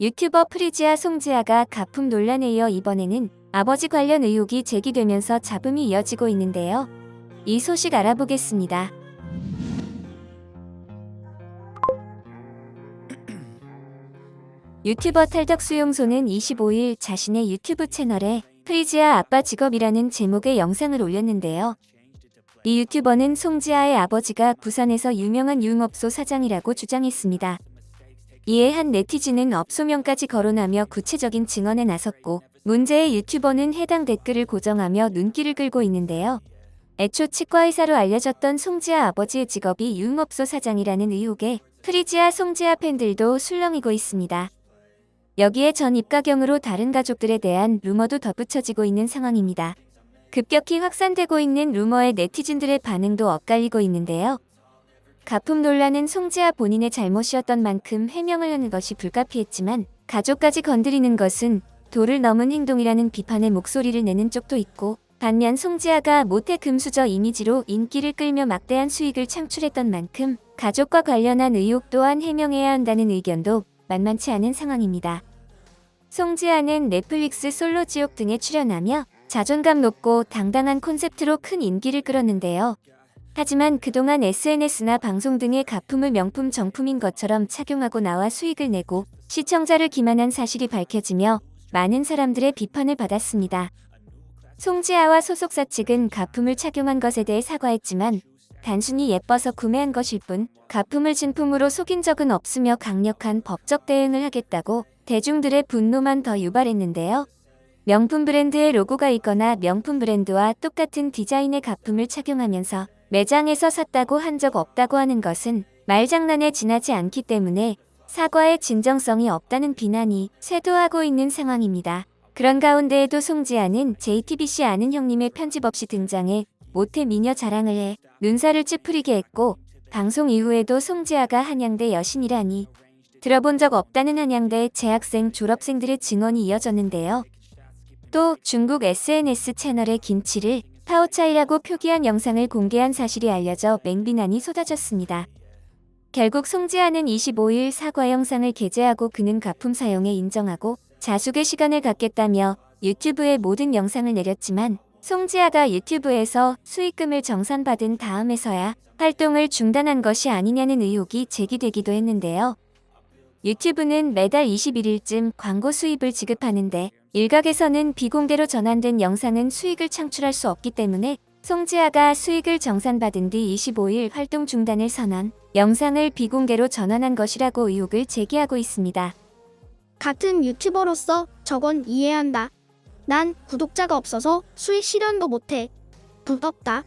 유튜버 프리지아 송지아가 가품 논란에 이어 이번에는 아버지 관련 의혹이 제기되면서 잡음이 이어지고 있는데요. 이 소식 알아보겠습니다. 유튜버 탈덕 수용소는 25일 자신의 유튜브 채널에 프리지아 아빠 직업이라는 제목의 영상을 올렸는데요. 이 유튜버는 송지아의 아버지가 부산에서 유명한 유흥업소 사장이라고 주장했습니다. 이에 한 네티즌은 업소명까지 거론하며 구체적인 증언에 나섰고 문제의 유튜버는 해당 댓글을 고정하며 눈길을 끌고 있는데요. 애초 치과의사로 알려졌던 송지아 아버지의 직업이 유흥업소 사장이라는 의혹에 프리지아 송지아 팬들도 술렁이고 있습니다. 여기에 전 입가경으로 다른 가족들에 대한 루머도 덧붙여지고 있는 상황입니다. 급격히 확산되고 있는 루머에 네티즌들의 반응도 엇갈리고 있는데요. 가품 논란은 송지아 본인의 잘못이었던 만큼 해명을 하는 것이 불가피했지만 가족까지 건드리는 것은 도를 넘은 행동이라는 비판의 목소리를 내는 쪽도 있고 반면 송지아가 모태 금수저 이미지로 인기를 끌며 막대한 수익을 창출했던 만큼 가족과 관련한 의혹 또한 해명해야 한다는 의견도 만만치 않은 상황입니다. 송지아는 넷플릭스 솔로지옥 등에 출연하며 자존감 높고 당당한 콘셉트로 큰 인기를 끌었는데요. 하지만 그동안 SNS나 방송 등의 가품을 명품 정품인 것처럼 착용하고 나와 수익을 내고 시청자를 기만한 사실이 밝혀지며 많은 사람들의 비판을 받았습니다. 송지아와 소속사 측은 가품을 착용한 것에 대해 사과했지만 단순히 예뻐서 구매한 것일 뿐 가품을 진품으로 속인 적은 없으며 강력한 법적 대응을 하겠다고 대중들의 분노만 더 유발했는데요. 명품 브랜드의 로고가 있거나 명품 브랜드와 똑같은 디자인의 가품을 착용하면서 매장에서 샀다고 한 적 없다고 하는 것은 말장난에 지나지 않기 때문에 사과의 진정성이 없다는 비난이 쇄도하고 있는 상황입니다. 그런 가운데에도 송지아는 JTBC 아는 형님의 편집 없이 등장해 모태 미녀 자랑을 해 눈살을 찌푸리게 했고 방송 이후에도 송지아가 한양대 여신이라니 들어본 적 없다는 한양대 재학생 졸업생들의 증언이 이어졌는데요. 또 중국 SNS 채널의 김치를 파오차이라고 표기한 영상을 공개한 사실이 알려져 맹비난이 쏟아졌습니다. 결국 송지아는 25일 사과 영상을 게재하고 그는 가품 사용에 인정하고 자숙의 시간을 갖겠다며 유튜브에 모든 영상을 내렸지만 송지아가 유튜브에서 수익금을 정산받은 다음에서야 활동을 중단한 것이 아니냐는 의혹이 제기되기도 했는데요. 유튜브는 매달 21일쯤 광고 수입을 지급하는데 일각에서는 비공개로 전환된 영상은 수익을 창출할 수 없기 때문에 송지아가 수익을 정산받은 뒤 25일 활동 중단을 선언, 영상을 비공개로 전환한 것이라고 의혹을 제기하고 있습니다. 같은 유튜버로서 저건 이해한다. 난 구독자가 없어서 수익 실현도 못해. 부럽다.